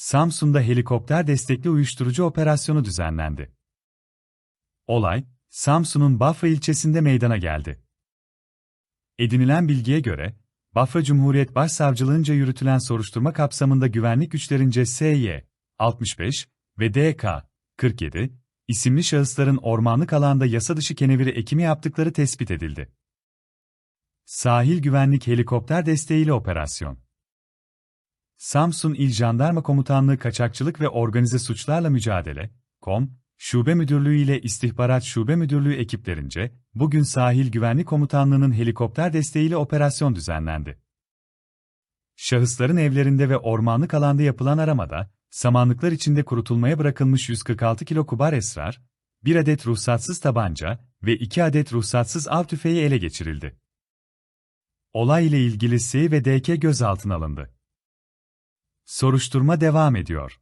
Samsun'da helikopter destekli uyuşturucu operasyonu düzenlendi. Olay, Samsun'un Bafra ilçesinde meydana geldi. Edinilen bilgiye göre, Bafra Cumhuriyet Başsavcılığınca yürütülen soruşturma kapsamında güvenlik güçlerince SY 65 ve DK 47 isimli şahısların ormanlık alanda yasa dışı keneviri ekimi yaptıkları tespit edildi. Sahil Güvenlik Helikopter desteğiyle operasyon. Samsun İl Jandarma Komutanlığı Kaçakçılık ve Organize Suçlarla Mücadele, KOM, Şube Müdürlüğü ile İstihbarat Şube Müdürlüğü ekiplerince, bugün Sahil Güvenlik Komutanlığı'nın helikopter desteğiyle operasyon düzenlendi. Şahısların evlerinde ve ormanlık alanda yapılan aramada, samanlıklar içinde kurutulmaya bırakılmış 146 kilo kubar esrar, 1 adet ruhsatsız tabanca ve 2 adet ruhsatsız av tüfeği ele geçirildi. Olay ile ilgili S ve DK gözaltına alındı. Soruşturma devam ediyor.